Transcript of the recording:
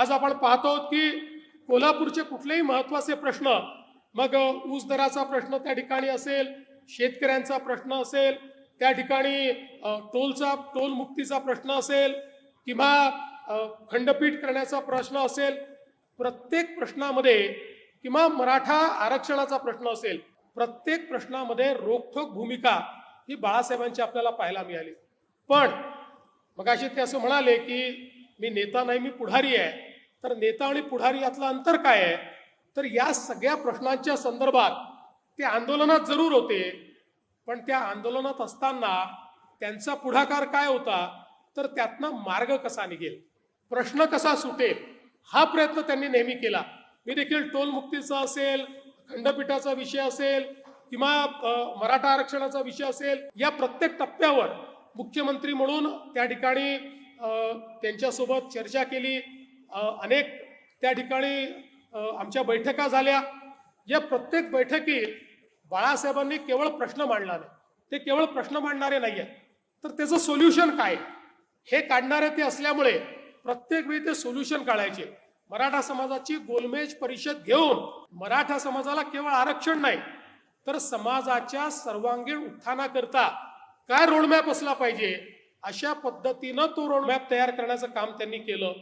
आज आपण पाहतो आहोत की कोल्हापूरचे कुठलेही महत्त्वाचे प्रश्न मग ऊस दराचा प्रश्न त्या ठिकाणी असेल शेतकऱ्यांचा प्रश्न असेल त्या ठिकाणी टोलचा टोल मुक्तीचा प्रश्न असेल किंवा खंडपीठ करण्याचा प्रश्न असेल प्रत्येक प्रश्नामध्ये किंवा मराठा आरक्षणाचा प्रश्न असेल प्रत्येक प्रश्नामध्ये रोखोक भूमिका ही बाळासाहेबांची आपल्याला पाहायला मिळाली. पण मग असे ते असं म्हणाले की मी नेता नाही मी पुढारी आहे. तर नेता आणि पुढारी यातलं अंतर काय आहे? तर या सगळ्या प्रश्नांच्या संदर्भात ते आंदोलनात जरूर होते. पण त्या आंदोलनात असताना त्यांचा पुढाकार काय होता? तर त्यातनं मार्ग कसा निघेल? प्रश्न कसा सुटेल? हा प्रयत्न त्यांनी नेहमी केला. मी देखील टोलमुक्तीचा असेल खंडपीठाचा विषय असेल किंवा मराठा आरक्षणाचा विषय असेल या प्रत्येक टप्प्यावर मुख्यमंत्री म्हणून त्या ठिकाणी त्यांच्यासोबत चर्चा केली. अनेक त्या ठिकाणी आमच्या बैठका झाल्या. या प्रत्येक बैठकीत बाळासाहेबांनी केवळ प्रश्न मांडला नाही. ते केवळ प्रश्न मांडणारे नाही आहेत तर त्याचं सोल्युशन काय? हे काढणारे ते असल्यामुळे प्रत्येक वेळी ते सोल्युशन काढायचे. मराठा समाजाची गोलमेज परिषद घेऊन मराठा समाजाला केवळ आरक्षण नाही तर समाजाच्या सर्वांगीण उत्थानाकरता काय रोडमॅप असला पाहिजे अशा पद्धतीनं तो रोडमॅप तयार करण्याचं काम त्यांनी केलं.